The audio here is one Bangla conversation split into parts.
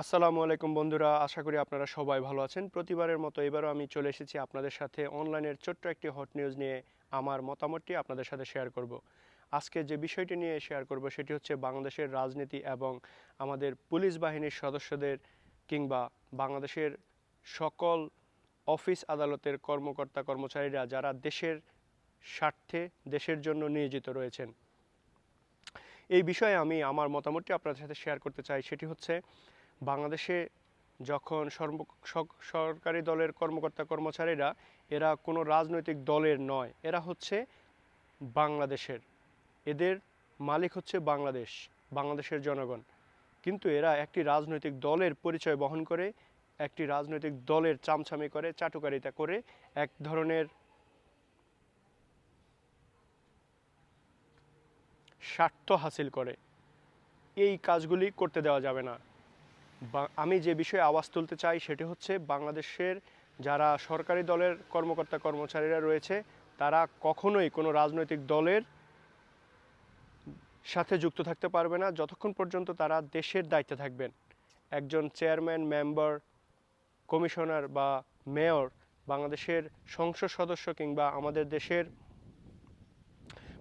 আসসালামু আলাইকুম বন্ধুরা, আশা করি আপনারা সবাই ভালো আছেন। প্রতিবারের মতো এবারও আমি চলে এসেছি আপনাদের সাথে অনলাইনের ছোট্ট একটি হট নিউজ নিয়ে আমার মতামতটি আপনাদের সাথে শেয়ার করব। আজকে যে বিষয়টি নিয়ে শেয়ার করব সেটি হচ্ছে বাংলাদেশের রাজনীতি এবং আমাদের পুলিশ বাহিনীর সদস্যদের কিংবা বাংলাদেশের সকল অফিস আদালতের কর্মকর্তা কর্মচারীরা যারা দেশের স্বার্থে, দেশের জন্য নিয়োজিত রয়েছেন। এই বিষয়ে আমি আমার মতামতটি আপনাদের সাথে শেয়ার করতে চাই, সেটি হচ্ছে বাংলাদেশে যখন সর্ব- সরকারি দলের কর্মকর্তা কর্মচারীরা, এরা কোনো রাজনৈতিক দলের নয়, এরা হচ্ছে বাংলাদেশের। এদের মালিক হচ্ছে বাংলাদেশ, বাংলাদেশের জনগণ। কিন্তু এরা একটি রাজনৈতিক দলের পরিচয় বহন করে, একটি রাজনৈতিক দলের চামচামি করে, চাটুকারিতা করে, এক ধরনের স্বার্থ হাসিল করে। এই কাজগুলি করতে দেওয়া যাবে না। আমি যে বিষয়ে আওয়াজ তুলতে চাই সেটি হচ্ছে বাংলাদেশের যারা সরকারি দলের কর্মকর্তা কর্মচারীরা রয়েছে, তারা কখনোই কোনো রাজনৈতিক দলের সাথে যুক্ত থাকতে পারবে না। যতক্ষণ পর্যন্ত তারা দেশের দায়িত্বে থাকবেন, একজন চেয়ারম্যান, মেম্বার, কমিশনার বা মেয়র, বাংলাদেশের সংসদ সদস্য কিংবা আমাদের দেশের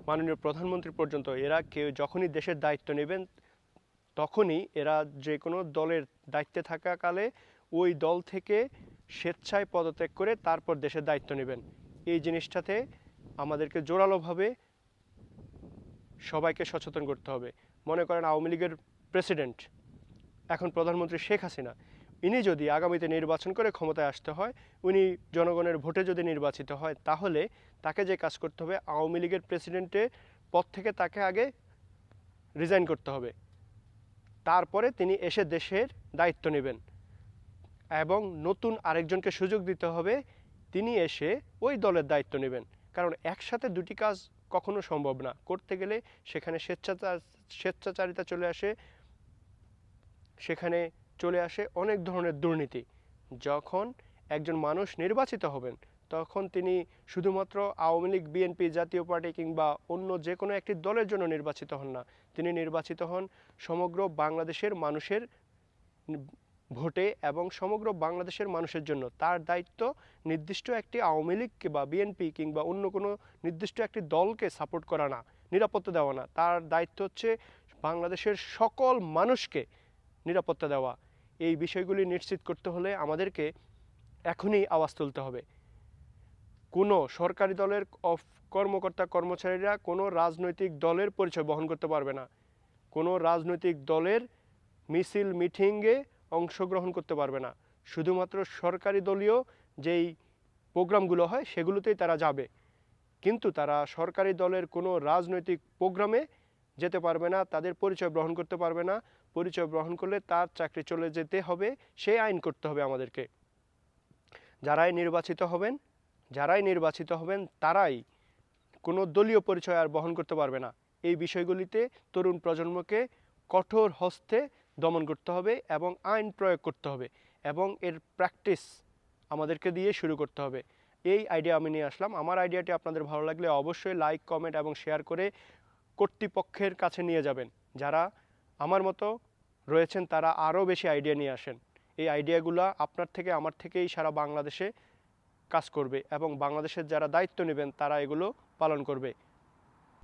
মাননীয় প্রধানমন্ত্রী পর্যন্ত, এরা কেউ যখনই দেশের দায়িত্ব নেবেন তখনই এরা যে কোনো দলের দায়িত্বে থাকাকালে ওই দল থেকে স্বেচ্ছায় পদত্যাগ করে তারপর দেশের দায়িত্ব নেবেন। এই জিনিসটাতে আমাদেরকে জোরালোভাবে সবাইকে সচেতন করতে হবে। মনে করেন আওয়ামী লীগের প্রেসিডেন্ট, এখন প্রধানমন্ত্রী শেখ হাসিনা, ইনি যদি আগামীতে নির্বাচন করে ক্ষমতায় আসতে হয়, উনি জনগণের ভোটে যদি নির্বাচিত হয়, তাহলে তাকে যে কাজ করতে হবে, আওয়ামী লীগের প্রেসিডেন্টের পদ থেকে তাকে আগে রিজাইন করতে হবে। তারপরে তিনি এসে দেশের দায়িত্ব নেবেন এবং নতুন আরেকজনকে সুযোগ দিতে হবে, তিনি এসে ওই দলের দায়িত্ব নেবেন। কারণ একসাথে দুটি কাজ কখনো সম্ভব না। করতে গেলে সেখানে স্বেচ্ছাচার, স্বেচ্ছাচারিতা চলে আসে, সেখানে চলে আসে অনেক ধরনের দুর্নীতি। যখন একজন মানুষ নির্বাচিত হবেন তখন তিনি শুধুমাত্র আওয়ামী লীগ, বিএনপি জাতীয় পার্টি কিংবা অন্য যে কোনো একটি দলের জন্য নির্বাচিত হন না। তিনি নির্বাচিত হন সমগ্র বাংলাদেশের মানুষের ভোটে এবং সমগ্র বাংলাদেশের মানুষের জন্য। তার দায়িত্ব নির্দিষ্ট একটি আওয়ামী লীগ বা বিএনপি কিংবা অন্য কোনো নির্দিষ্ট একটি দলকে সাপোর্ট করা না, নিরাপত্তা দেওয়া না। তার দায়িত্ব হচ্ছে বাংলাদেশের সকল মানুষকে নিরাপত্তা দেওয়া। এই বিষয়গুলি নিশ্চিত করতে হলে আমাদেরকে এখনই আওয়াজ তুলতে হবে। কোনো সরকারি দলের অফ- কর্মকর্তা কর্মচারীরা কোনো রাজনৈতিক দলের পরিচয় বহন করতে পারবে না। কোনো রাজনৈতিক দলের মিছিল, মিটিংয়ে অংশগ্রহণ করতে পারবে না। শুধুমাত্র সরকারি দলীয় যেই প্রোগ্রামগুলো হয়, সেগুলোতেই তারা যাবে। কিন্তু তারা সরকারি দলের কোনো রাজনৈতিক প্রোগ্রামে যেতে পারবে না, তাদের পরিচয় গ্রহণ করতে পারবে না। পরিচয় গ্রহণ করলে তার চাকরি চলে যেতে হবে, সেই আইন করতে হবে আমাদেরকে। যারাই নির্বাচিত হবেন যারাই নির্বাচিত হবেন, তারাই কোনো দলীয় পরিচয় আর বহন করতে পারবে না। এই বিষয়গুলিতে তরুণ প্রজন্মকে কঠোর হস্তে দমন করতে হবে এবং আইন প্রয়োগ করতে হবে এবং এর প্র্যাকটিস আমাদেরকে দিয়ে শুরু করতে হবে। এই আইডিয়া আমি নিয়ে আসলাম। আমার আইডিয়াটি আপনাদের ভালো লাগলে অবশ্যই লাইক কমেন্ট এবং শেয়ার করে কর্তৃপক্ষের কাছে নিয়ে যাবেন। যারা আমার মতো রয়েছেন, তারা আরও বেশি আইডিয়া নিয়ে আসেন। এই আইডিয়াগুলো আপনার থেকে, আমার থেকেই সারা বাংলাদেশে কাজ করবে এবং বাংলাদেশের যারা দায়িত্ব নেবেন তারা এগুলো পালন করবে।